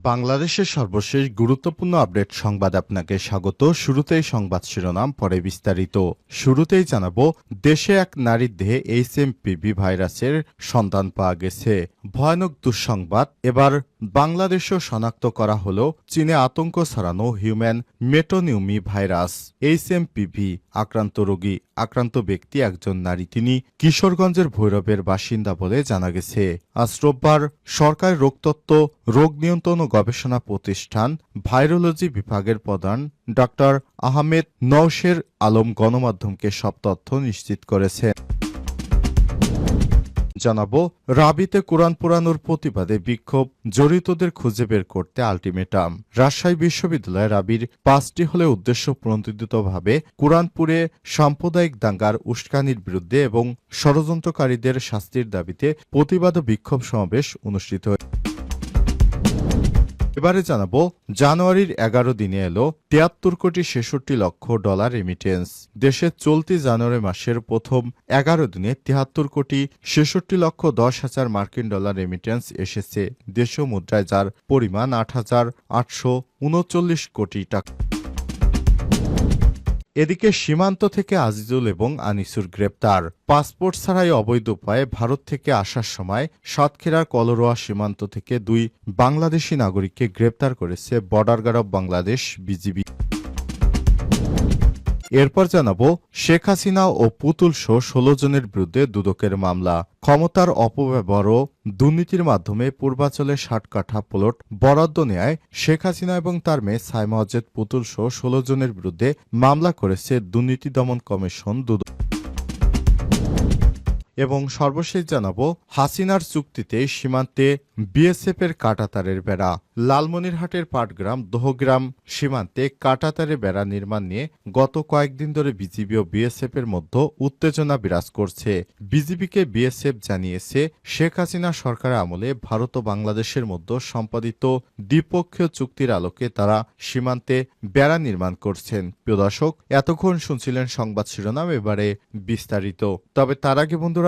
বাংলাদেশের সর্বশেষ গুরুত্বপূর্ণ আপডেট সংবাদ আপনাকে স্বাগত। শুরুতেই সংবাদ শিরোনাম, পরে বিস্তারিত। শুরুতেই জানাব, দেশে এক নারীর দেহে এইচ এম পিভি ভাইরাসের সন্তান পাওয়া গেছে। ভয়ানক দুঃসংবাদ, এবার বাংলাদেশেও শনাক্ত করা হল চীনে আতঙ্ক ছড়ানো human metapneumovirus, H M PV আক্রান্ত রোগী, আক্রান্ত ব্যক্তি, একজন নারী। তিনি কিশোরগঞ্জের ভৈরবের বাসিন্দা বলে জানা গেছে। আজ রোববার সরকার রোগতত্ত্ব, রোগ নিয়ন্ত্রণ ও গবেষণা প্রতিষ্ঠান ভাইরোলজি বিভাগের প্রধান ড আহমেদ নওশের আলম গণমাধ্যমকে সব তথ্য নিশ্চিত করেছেন জানাব, রাবিতে কোরআন পোড়ানোর প্রতিবাদে বিক্ষোভ, জড়িতদের খুঁজে বের করতে আলটিমেটাম। রাজশাহী বিশ্ববিদ্যালয়ে রাবির পাঁচটি হলে উদ্দেশ্য প্রণোদিতভাবে কোরআনপুরে সাম্প্রদায়িক দাঙ্গার উস্কানির বিরুদ্ধে এবং ষড়যন্ত্রকারীদের শাস্তির দাবিতে প্রতিবাদ বিক্ষোভ সমাবেশ অনুষ্ঠিত হয় এবারে জানাব, জানুয়ারির এগারো দিনে এলো তিয়াত্তর কোটি ছেষট্টি লক্ষ ডলার রেমিটেন্স দেশের চলতি জানুয়ারি মাসের প্রথম এগারো দিনে তিয়াত্তর কোটি ছেষট্টি লক্ষ দশ হাজার মার্কিন ডলার রেমিটেন্স এসেছে। দেশীয় মুদ্রায় যার পরিমাণ আট হাজার আটশো উনচল্লিশ কোটি টাকা। এদিকে সীমান্ত থেকে আজিজুল এবং আনিসুর গ্রেপ্তার। পাসপোর্ট ছাড়াই অবৈধ উপায়ে ভারত থেকে আসার সময় সাতক্ষীরার কলরোয়া সীমান্ত থেকে দুই বাংলাদেশি নাগরিককে গ্রেপ্তার করেছে border guard of Bangladesh BGB. এরপর জানাব, শেখ হাসিনা ও পুতুল শো ষোলো জনের বিরুদ্ধে দুদকের মামলা। ক্ষমতার অপব্যবহার ও দুর্নীতির মাধ্যমে পূর্বাঞ্চলে ষাট কাঠা প্লট বরাদ্দ নেয় শেখ হাসিনা এবং তার মেয়ে সাইমা পুতুল শো ষোলো জনের বিরুদ্ধে মামলা করেছে দুর্নীতি দমন কমিশন দুদক। এবং সর্বশেষ জানাব, হাসিনার চুক্তিতে সীমান্তে বিএসএফ এর কাটাতারের বেড়া। লালমনিরহাটের পাটগ্রাম, দোহগ্রাম সীমান্তে কাটাতারের বেড়া নির্মাণ নিয়ে গত কয়েকদিন ধরে বিজিবি ও বিএসএফ এর মধ্যে উত্তেজনা বিরাজ করছে। বিজিবিকে বিএসএফ জানিয়েছে, শেখ হাসিনা সরকারের আমলে ভারত ও বাংলাদেশের মধ্যে সম্পাদিত দ্বিপক্ষীয় চুক্তির আলোকে তারা সীমান্তে বেড়া নির্মাণ করছেন। প্রিয় দর্শক, এতক্ষণ শুনছিলেন সংবাদ শিরোনাম, এবারে বিস্তারিত। তবে তার আগে বন্ধুরা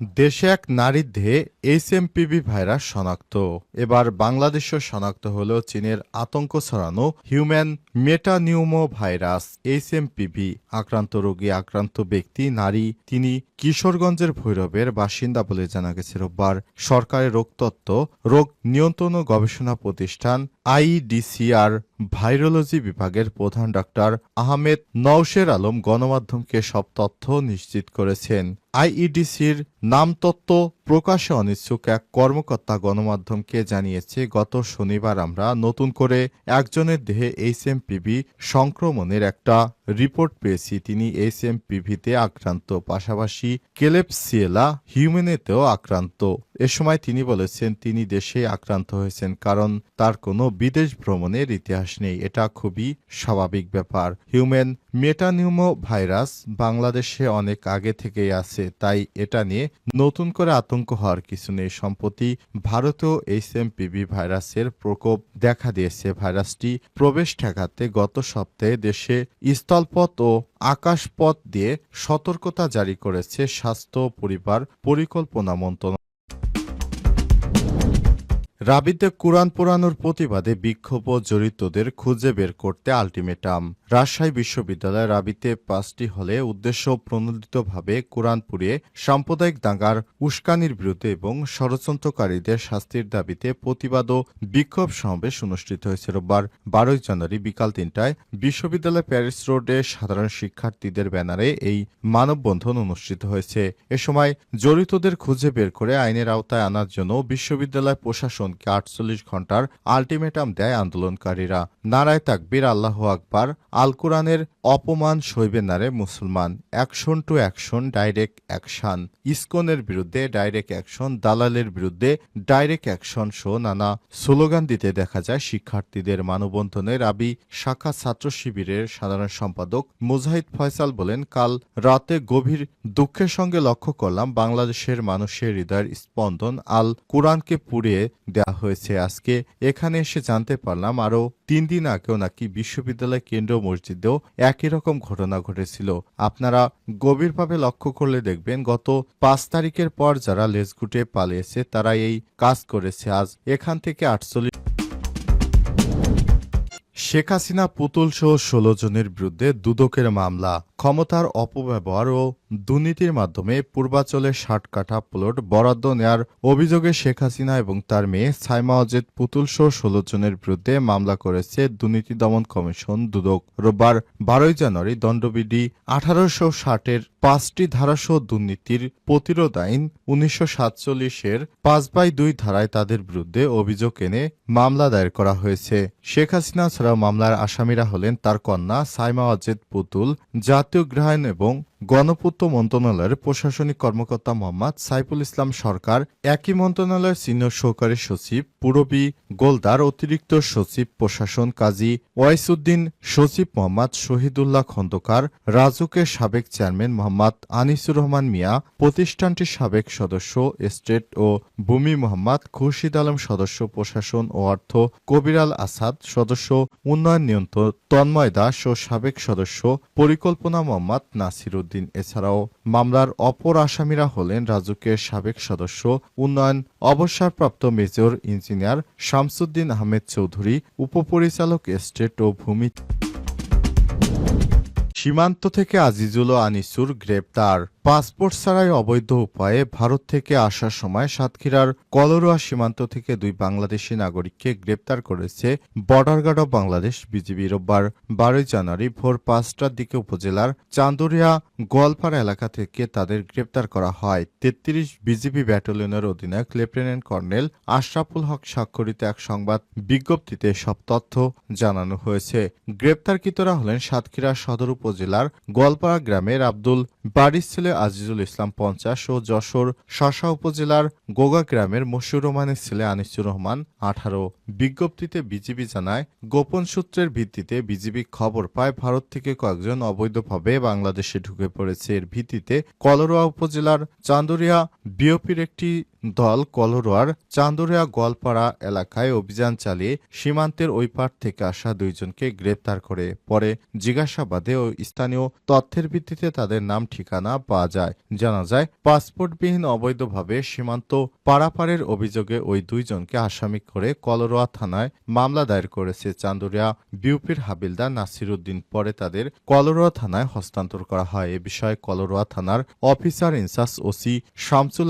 দেশে এক নারীর দেহে এইচএমপিভি ভাইরাস শনাক্ত। এবার বাংলাদেশও শনাক্ত হল চীনের আতঙ্ক ছড়ানো হিউম্যান মেটানিউমো ভাইরাস এইচএমপিভি আক্রান্ত রোগী আক্রান্ত ব্যক্তি, নারী, তিনি কিশোরগঞ্জের ভৈরবের বাসিন্দা বলে জানা গেছে রোববার। সরকারের রোগতত্ত্ব, রোগ নিয়ন্ত্রণ ও গবেষণা প্রতিষ্ঠান আইডিসিআর ভাইরোলজি বিভাগের প্রধান ডাক্তার আহমেদ নওশের আলম গণমাধ্যমকে সব তথ্য নিশ্চিত করেছেন। আইইডিসির নামতত্ত্ব প্রকাশে অনিচ্ছুক এক কর্মকর্তা গণমাধ্যমকে জানিয়েছে, গত শনিবার আমরা নতুন করে একজনের দেহে এইচএমপিভি সংক্রমণের একটা রিপোর্ট পেয়েছি, তিনি এইচএমপিভিতে আক্রান্ত। পাশাপাশি কেলেপসিয়েলা হিউম্যানেতেও আক্রান্ত। এ সময় তিনি বলেছেন, তিনি দেশে আক্রান্ত হয়েছেন, কারণ তার কোনো বিদেশ ভ্রমণের ইতিহাস নেই। এটা খুবই স্বাভাবিক ব্যাপার। হিউম্যান মেটানিউমো ভাইরাস বাংলাদেশে অনেক আগে থেকেই আছে, তাই এটা নিয়ে নতুন করে আতঙ্ক হওয়ার কিছু নেই। সম্প্রতি ভারতেও এইচএমপিভি ভাইরাসের প্রকোপ দেখা দিয়েছে। ভাইরাসটি প্রবেশ ঠেকাতে গত সপ্তাহে দেশে স্থলপথ ও আকাশপথ দিয়ে সতর্কতা জারি করেছে স্বাস্থ্য পরিবার পরিকল্পনা মন্ত্রণালয়। রাবিতে কোরআন পোড়ানোর প্রতিবাদে বিক্ষোভ ও জড়িতদের খুঁজে বের করতে আলটিমেটাম। রাজশাহী বিশ্ববিদ্যালয় রাবিতে পাঁচটি হলে উদ্দেশ্য প্রণোদিতভাবে কোরআন পুড়িয়ে সাম্প্রদায়িক দাঙ্গার উস্কানির বিরুদ্ধে এবং ষড়যন্ত্রকারীদের শাস্তির দাবিতে প্রতিবাদ ও বিক্ষোভ সমাবেশ অনুষ্ঠিত হয়েছে রোববার, বারোই জানুয়ারি বিকাল তিনটায়। বিশ্ববিদ্যালয় প্যারিস রোডে সাধারণ শিক্ষার্থীদের ব্যানারে এই মানববন্ধন অনুষ্ঠিত হয়েছে। এ সময় জড়িতদের খুঁজে বের করে আইনের আওতায় আনার জন্য বিশ্ববিদ্যালয় প্রশাসন এমনকি আটচল্লিশ ঘণ্টার আলটিমেটাম দেয় আন্দোলনকারীরা। নারায় তাকবীর আল্লাহ আকবার, আল কোরআনের অপমান সইবে নারে মুসলমান, action to action, direct action. ইসকনের বিরুদ্ধে ডাইরেক্ট অ্যাকশন, দালালের বিরুদ্ধে ডাইরেক্ট অ্যাকশন সহ নানা স্লোগান দিতে দেখা যায় শিক্ষার্থীদের মানববন্ধনের আবি শাখা ছাত্র শিবিরের সাধারণ সম্পাদক মুজাহিদ ফয়সাল বলেন, কাল রাতে গভীর দুঃখের সঙ্গে লক্ষ্য করলাম বাংলাদেশের মানুষের হৃদয়ের স্পন্দন আল কোরআনকে পুড়িয়ে দেওয়া হয়েছে। আজকে এখানে এসে জানতে পারলাম আরও তিন দিন আগেও নাকি বিশ্ববিদ্যালয় কেন্দ্র মসজিদেও একই রকম ঘটনা ঘটেছিল। আপনারা গভীরভাবে লক্ষ্য করলে দেখবেন, গত পাঁচ তারিখের পর যারা লেজগুটে পালিয়েছে, তারা এই কাজ করেছে। আজ এখান থেকে আটচল্লিশ শেখ হাসিনা পুতুল সহ ষোলো জনের বিরুদ্ধে দুদকের মামলা, ক্ষমতার অপব্যবহার ও দুর্নীতির মাধ্যমে পূর্বাচলে ষাট কাঠা প্লট বরাদ্দ নেয়ার অভিযোগে শেখ হাসিনা এবং তার মেয়ে সাইমা অজেদ পুতুল সহ ষোলো জনের বিরুদ্ধে মামলা করেছে দুর্নীতি দমন কমিশন দুদক। রোববার বারোই জানুয়ারি দণ্ডবিধি আঠারোশো ষাটের পাঁচটি ধারাসহ দুর্নীতির প্রতিরোধ আইন উনিশশো সাতচল্লিশের পাঁচ বাই দুই ধারায় তাদের বিরুদ্ধে অভিযোগ এনে মামলা দায়ের করা হয়েছে। শেখ হাসিনা ছাড়াও মামলার আসামিরা হলেন তার কন্যা সাইমা অজেদ পুতুল, জাতীয় গৃহায়ণ এবং গণপূর্ত মন্ত্রণালয়ের প্রশাসনিক কর্মকর্তা মোহাম্মদ সাইফুল ইসলাম সরকার, একই মন্ত্রণালয়ের সিনিয়র সহকারী সচিব, পুরবী গোলদার অতিরিক্ত সচিব প্রশাসন কাজী ওয়াইসুদ্দিন সচিব মোহাম্মদ শহীদুল্লাহ খন্দকার, রাজুকের সাবেক চেয়ারম্যান মোহাম্মদ আনিসুর রহমান মিয়া, প্রতিষ্ঠানটির সাবেক সদস্য, এস্টেট ও ভূমি মোহাম্মদ খুরশিদ আলম সদস্য প্রশাসন ও অর্থ কবিরাল আসাদ সদস্য, উন্নয়ন নিয়ন্ত্রণ তন্ময় দাস ও সাবেক সদস্য, পরিকল্পনা মোহাম্মদ নাসির উদ্দিন এছাড়াও মামলার অপর আসামিরা হলেন রাজুকের সাবেক সদস্য, উন্নয়ন অবসরপ্রাপ্ত মেজর ইঞ্জিনিয়ার শামসুদ্দিন আহমেদ চৌধুরী, উপপরিচালক এস্টেট ও ভূমি সীমান্ত থেকে আজিজুল আনিসুর গ্রেপ্তার। পাসপোর্ট ছাড়াই অবৈধ উপায়ে ভারত থেকে আসার সময় সাতক্ষীরার কলরোয়া সীমান্ত থেকে দুই বাংলাদেশি নাগরিককে গ্রেপ্তার করেছে border guard of Bangladesh BGB. রোববার বারোই জানুয়ারি ভোর পাঁচটার দিকে উপজেলার চান্দুরিয়া গোয়ালপাড়া এলাকা থেকে তাদের গ্রেপ্তার করা হয়। তেত্রিশ বিজিবি ব্যাটালিয়নের অধিনায়ক লেফটেন্যান্ট কর্নেল আশরাফুল হক স্বাক্ষরিত এক সংবাদ বিজ্ঞপ্তিতে সব তথ্য জানানো হয়েছে। গ্রেপ্তারকৃতরা হলেন সাতক্ষীরা সদর উপজেলার গোয়ালপাড়া গ্রামের আব্দুল বাড়ির ছেলে আজিজুল ইসলাম পঞ্চাশ ও যশোর শশা উপজেলার গোগা গ্রামের মশিউর রহমানের ছেলে আনিসুর রহমান আঠারো। বিজ্ঞপ্তিতে বিজিবি জানায়, গোপন সূত্রের ভিত্তিতে বিজিবি খবর পায়, ভারত থেকে কয়েকজন অবৈধভাবে বাংলাদেশে ঢুকে পড়েছে। এর ভিত্তিতে কলরোয়া উপজেলার চান্দুরিয়া বিওপির একটি দল কলরোয়ার চান্দুরিয়া গোয়ালপাড়া এলাকায় অভিযান চালিয়ে সীমান্তের ওই পার থেকে আসা দুইজনকে গ্রেপ্তার করে। পরে জিজ্ঞাসাবাদে ও স্থানীয় তথ্যের ভিত্তিতে তাদের নাম, ঠিকানা পাওয়া যায়। জানা যায়, পাসপোর্টবিহীন অবৈধভাবে সীমান্ত পারাপারের অভিযোগে ওই দুইজনকে আসামি করে কলরোয়া থানায় মামলা দায়ের করেছে চান্দুরিয়া বিউপির হাবিলদার নাসির উদ্দিন পরে তাদের কলরোয়া থানায় হস্তান্তর করা হয়। এ বিষয়ে কলরোয়া থানার অফিসার ইনচার্জ ওসি শামসুল